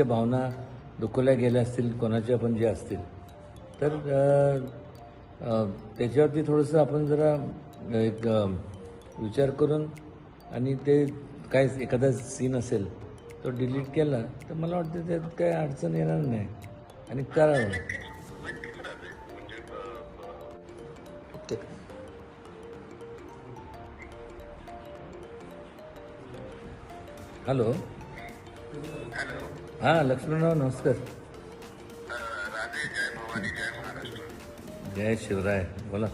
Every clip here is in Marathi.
त्या भावना दुखवल्या गेल्या असतील कोणाच्या पण जे असतील. तर त्याच्यावरती थोडंसं आपण जरा एक विचार करून आणि ते काय एखादा सीन असेल तो डिलीट केला तर मला वाटतं त्यात काय अडचण येणार नाही. आणि करावं हॅलो? हॅलो. हां लक्ष्मणराव नमस्कार. जय शिवराय बोला.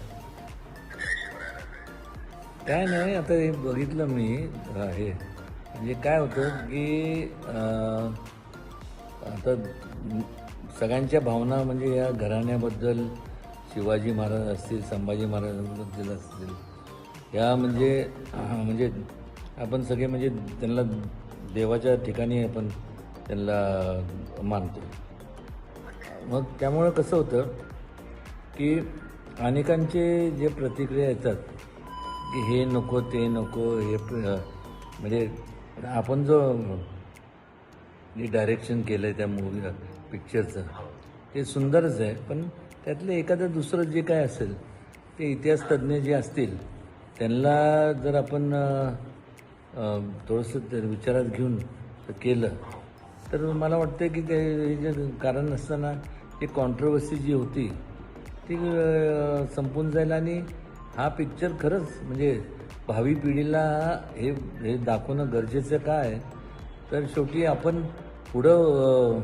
काय नाही आता हे बघितलं मी हे. म्हणजे काय होतं की आता सगळ्यांच्या भावना म्हणजे या घराण्याबद्दल शिवाजी महाराज असतील संभाजी महाराजांबद्दल असतील या म्हणजे म्हणजे आपण सगळे म्हणजे त्यांना देवाच्या ठिकाणी आपण त्यांना मानतो. मग त्यामुळं कसं होतं की अनेकांचे जे प्रतिक्रिया येतात की हे नको ते नको हे म्हणजे आपण जो जे डायरेक्शन केलं आहे त्या मूवी पिक्चरचं ते सुंदरच आहे पण त्यातलं एखादं दुसरं जे काय असेल ते इतिहास तज्ज्ञ जे असतील त्यांना जर आपण थोडंसं ते विचारात घेऊन केलं. तर मला वाटतं की ते हे जे कारण नसताना जी कॉन्ट्रोवर्सी जी होती ती संपून जाईल आणि हा पिक्चर खरंच म्हणजे भावी पिढीला हे हे दाखवणं गरजेचं काय? आहे तर शेवटी आपण पुढं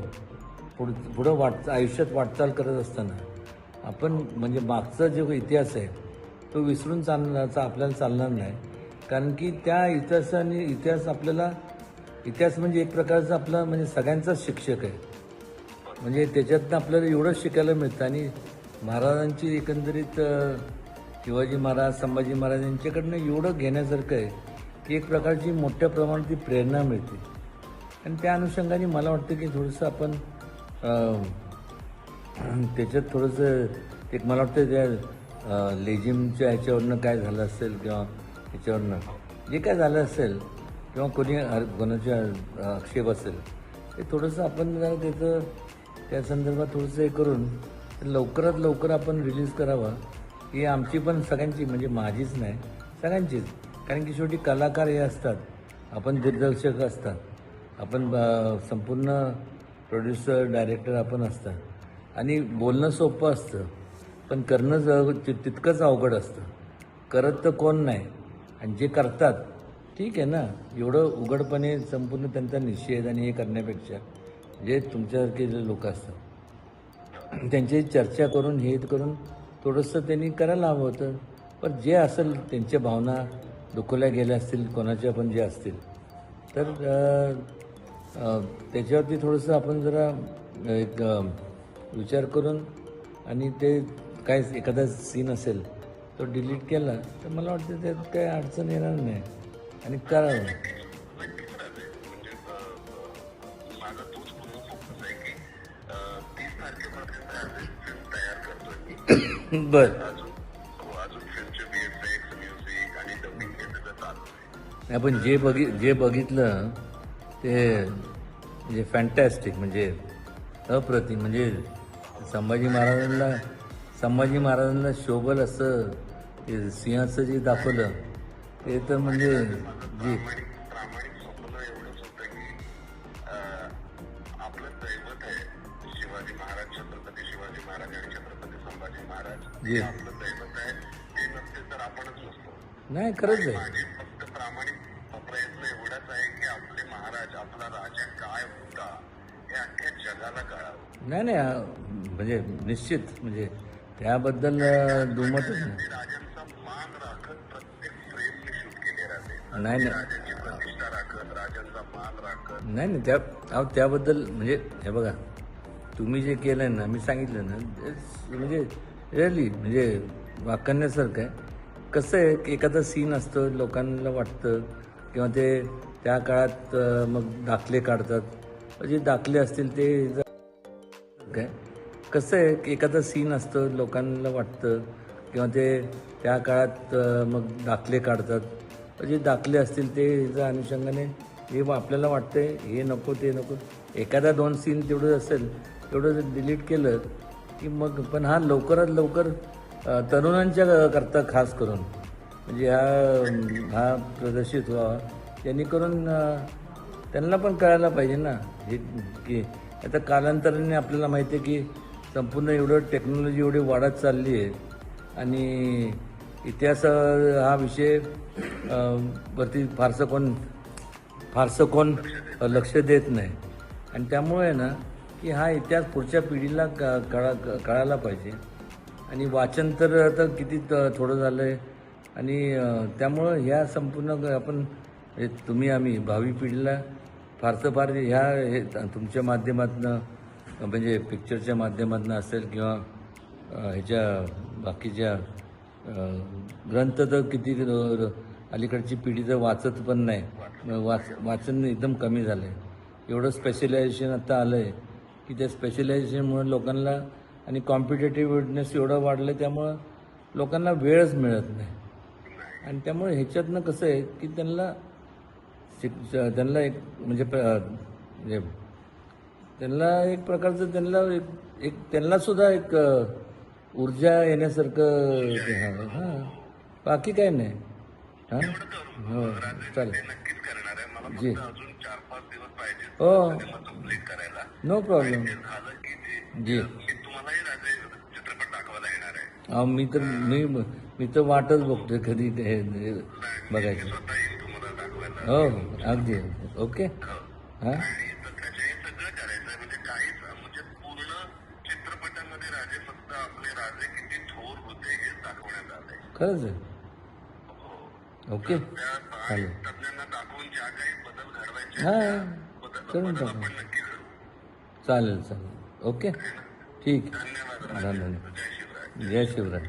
पुढ पुढं वाट आयुष्यात वाटचाल करत असताना आपण म्हणजे मागचा जो इतिहास आहे तो विसरून चालण्याचा आपल्याला चालणार नाही. कारण की त्या इतिहासाने इतिहास आपल्याला इतिहास म्हणजे एक प्रकारचा आपला म्हणजे सगळ्यांचाच शिक्षक आहे. म्हणजे त्याच्यातनं आपल्याला एवढंच शिकायला मिळतं आणि महाराजांची एकंदरीत शिवाजी महाराज संभाजी महाराज यांच्याकडनं एवढं घेण्यासारखं आहे की एक प्रकारची मोठ्या प्रमाणात ती प्रेरणा मिळते. आणि त्या अनुषंगाने मला वाटतं की थोडंसं आपण त्याच्यात थोडंसं एक मला वाटतं त्या लेझिमच्या ह्याच्यावरनं काय झालं असेल किंवा याच्यावरनं. जे काय झालं असेल किंवा कोणी अ- कोणाच्या आक्षेप असेल ते थोडंसं आपण जरा त्याचं त्या संदर्भात थोडंसं हे करून लवकरात लवकर आपण रिलीज करावा. ही आमची पण सगळ्यांची म्हणजे माझीच नाही सगळ्यांचीच. कारण की शेवटी कलाकार हे असतात. आपण दिग्दर्शक असतात. आपण संपूर्ण प्रोड्युसर डायरेक्टर आपण असतात. आणि बोलणं सोपं असतं. पण करणं ज- तितकंच अवघड असतं. करत तर कोण नाही. आणि जे करतात ठीक आहे ना एवढं उघडपणे संपूर्ण त्यांचा निषेध आणि हे करण्यापेक्षा जे तुमच्यासारखे जे लोक असतात त्यांची चर्चा करून हे करून थोडंसं त्यांनी करायला हवं होतं. पण जे असेल त्यांच्या भावना दुखवल्या गेल्या असतील कोणाच्या पण जे असतील तर त्याच्यावरती थोडंसं आपण जरा एक विचार करून आणि ते काय एखादा सीन असेल तो डिलीट केला तर मला वाटतं त्यात काही अडचण येणार नाही. आणि करावं. बर. आपण जे बघि जे बघितलं ते म्हणजे फॅन्टॅस्टिक म्हणजे अप्रतिम म्हणजे संभाजी महाराजांना संभाजी महाराजांना शोभल असं ते सिंहाचं जे दाखवलं ते तर म्हणजे जी प्रामाणिक स्वप्न एवढंच होतं की अं, आपलं दैवत आहे शिवाजी महाराज छत्रपती शिवाजी महाराज आणि छत्रपती संभाजी महाराज जी. हे आपलं दैवत आहे ते नसते तर आपणच नसतो. नाही खरंच आहे. माझे फक्त प्रामाणिक प्रयत्न एवढाच आहे की आपले महाराज आपला राजा काय होता हे अख्ख्या जगाला कळावं. नाही नाही म्हणजे निश्चित म्हणजे त्याबद्दल दुमतच नाही. नाही नाही. त्या अहो त्याबद्दल म्हणजे हे बघा तुम्ही जे केलं आहे ना मी सांगितलं ना म्हणजे रिअली म्हणजे वाकण्यासारखं आहे. कसं आहे एखादा सीन असतं लोकांना वाटतं किंवा ते त्या काळात मग दाखले काढतात. जे दाखले असतील ते काय कसं आहे की सीन असतं लोकांना वाटतं किंवा ते त्या काळात मग दाखले काढतात. जे दाखले असतील ते ज्या अनुषंगाने हे आपल्याला वाटतंय हे नको ते नको. एखादा दोन सीन तेवढं असेल तेवढं जर डिलीट केलं की मग पण हा लवकरात लवकर तरुणांच्या करता खास करून म्हणजे हा हा प्रदर्शित व्हावा. जेणेकरून त्यांना पण कळायला पाहिजे ना. हे की आता कालांतराने आपल्याला माहिती आहे की संपूर्ण एवढं टेक्नॉलॉजी एवढी वाढत चालली आहे. आणि इतिहास हा विषय वरती फारसं कोण फारसं कोण लक्ष देत नाही. आणि त्यामुळे आहे ना की हा इतिहास पुढच्या पिढीला क कळा कळायला पाहिजे. आणि वाचन तर आता किती त- थोडं झालं आहे आणि त्यामुळं ह्या संपूर्ण आपण तुम्ही आम्ही भावी पिढीला फारसं फार ह्या हे तुमच्या माध्यमातनं म्हणजे पिक्चरच्या माध्यमातून असेल किंवा ह्याच्या बाकीच्या ग्रंथ तर किती अलीकडची पिढी तर वाचत पण नाही. वाच वाचन एकदम कमी झालं आहे एवढं स्पेशलायझेशन आता आलं आहे की त्या स्पेशलायझेशनमुळे लोकांना आणि कॉम्पिटेटिव्हनेस एवढं वाढलं आहे त्यामुळं लोकांना वेळच मिळत नाही. आणि त्यामुळे ह्याच्यातनं कसं आहे की त्यांना शिक त्यांना एक म्हणजे प्र म्हणजे त्यांना एक प्रकारचं त्यांना एक एक त्यांना सुद्धा एक ऊर्जा येण्यासारखं हां. बाकी काय नाही. हां? हो चालेल. जी. हो. नो प्रॉब्लेम जी. हा मी तर मी मी तर वाटच बघतोय कधी ते बघायचं. हो हो अगदी. ओके? हां आणि तर त्याचे हे सगळं करायचं म्हणजे काहीच म्हणजे पूर्ण चित्रपटामध्ये राजे फक्त आपले राजे किती थोर होते हे दाखवण्यात आलंय खरंच आहे ओके चालेल. हां करून टाकू. चालेल चालेल. ओके. ठीक धन्यवाद जय शिवराय.